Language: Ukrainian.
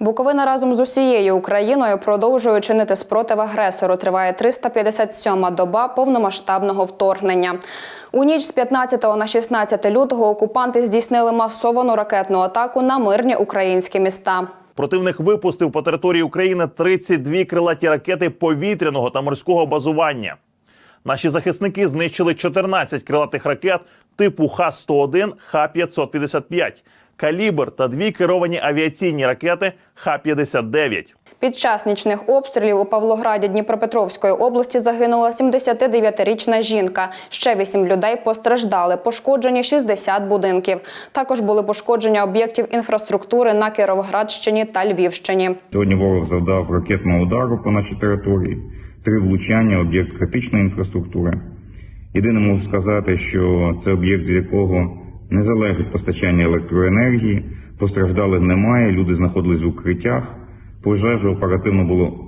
Буковина разом з усією Україною продовжує чинити спротив агресору. Триває 357-ма доба повномасштабного вторгнення. У ніч з 15 на 16 лютого окупанти здійснили масовану ракетну атаку на мирні українські міста. Противник випустив по території України 32 крилаті ракети повітряного та морського базування. Наші захисники знищили 14 крилатих ракет типу Х-101, Х-555, калібр та дві керовані авіаційні ракети Х-59. Під час нічних обстрілів у Павлограді Дніпропетровської області загинула 79-річна жінка. Ще 8 людей постраждали. Пошкоджені 60 будинків. Також були пошкодження об'єктів інфраструктури на Кіровоградщині та Львівщині. Сьогодні ворог завдав ракетного удару по нашій території, три влучання, об'єкт критичної інфраструктури. Єдине можу сказати, що це об'єкт, з якого не залежить постачання електроенергії, постраждалих немає, люди знаходились в укриттях, пожежу оперативно було